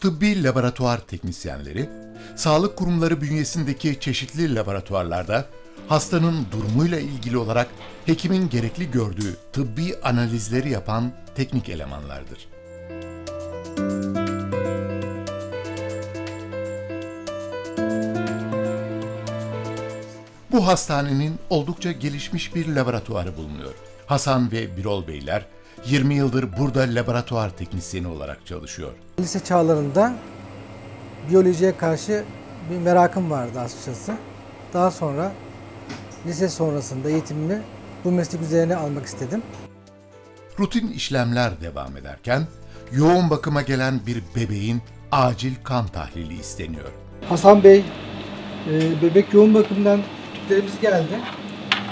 Tıbbi laboratuvar teknisyenleri, sağlık kurumları bünyesindeki çeşitli laboratuvarlarda hastanın durumuyla ilgili olarak hekimin gerekli gördüğü tıbbi analizleri yapan teknik elemanlardır. Bu hastanenin oldukça gelişmiş bir laboratuvarı bulunuyor. Hasan ve Birol Beyler 20 yıldır burada laboratuvar teknisyeni olarak çalışıyor. Lise çağlarında biyolojiye karşı bir merakım vardı açıkçası. Daha sonra lise sonrasında eğitimimi bu meslek üzerine almak istedim. Rutin işlemler devam ederken yoğun bakıma gelen bir bebeğin acil kan tahlili isteniyor. Hasan Bey, e, bebek yoğun bakımdan tüplerimiz geldi.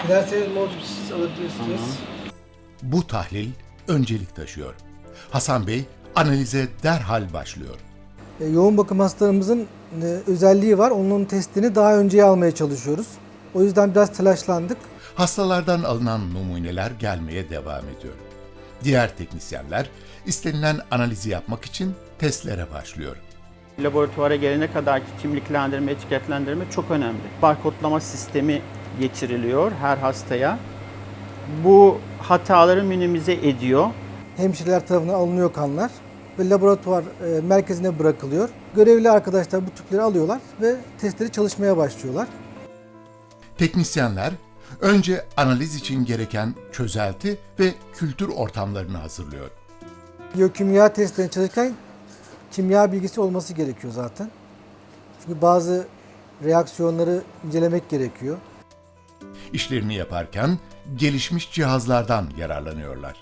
Dilerseniz mor tüpsüz alabilirsiniz. Bu tahlil öncelik taşıyor. Hasan Bey analize derhal başlıyor. E, yoğun bakım hastalarımızın e, özelliği var. Onun testini daha önceye almaya çalışıyoruz. O yüzden biraz telaşlandık. Hastalardan alınan numuneler gelmeye devam ediyor. Diğer teknisyenler istenilen analizi yapmak için testlere başlıyor. Laboratuvara gelene kadarki kimliklendirme, etiketlendirme çok önemli. Barkodlama sistemi getiriliyor her hastaya. Bu hataları minimize ediyor. Hemşireler tarafından alınıyor kanlar ve laboratuvar e, merkezine bırakılıyor. Görevli arkadaşlar bu tüpleri alıyorlar ve testleri çalışmaya başlıyorlar. Teknisyenler önce analiz için gereken çözelti ve kültür ortamlarını hazırlıyor. Biyokimya testlerini çalışırken kimya bilgisi olması gerekiyor zaten. Çünkü bazı reaksiyonları incelemek gerekiyor. İşlerini yaparken gelişmiş cihazlardan yararlanıyorlar.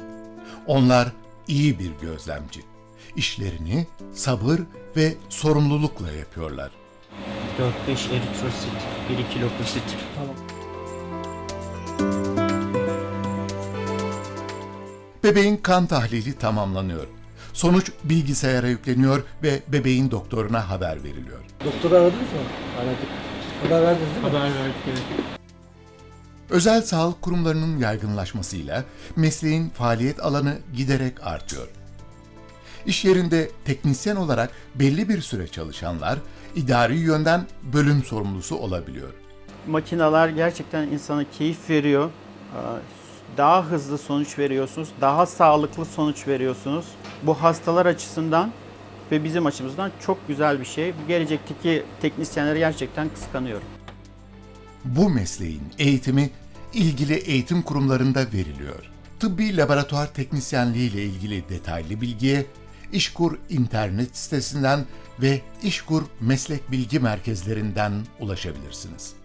Onlar iyi bir gözlemci. İşlerini sabır ve sorumlulukla yapıyorlar. 4-5 eritrosit, 1-2 lökosit. Bebeğin kan tahlili tamamlanıyor. Sonuç bilgisayara yükleniyor ve bebeğin doktoruna haber veriliyor. Doktoru aradınız mı? Aradık. Haber verdiniz değil mi? Haber verdik. evet. Özel sağlık kurumlarının yaygınlaşmasıyla mesleğin faaliyet alanı giderek artıyor. İş yerinde teknisyen olarak belli bir süre çalışanlar idari yönden bölüm sorumlusu olabiliyor. Makineler gerçekten insana keyif veriyor. Ee, Daha hızlı sonuç veriyorsunuz, daha sağlıklı sonuç veriyorsunuz. Bu hastalar açısından ve bizim açımızdan çok güzel bir şey. Gelecekteki teknisyenleri gerçekten kıskanıyorum. Bu mesleğin eğitimi ilgili eğitim kurumlarında veriliyor. Tıbbi laboratuvar teknisyenliği ile ilgili detaylı bilgiye İşkur internet sitesinden ve İşkur meslek bilgi merkezlerinden ulaşabilirsiniz.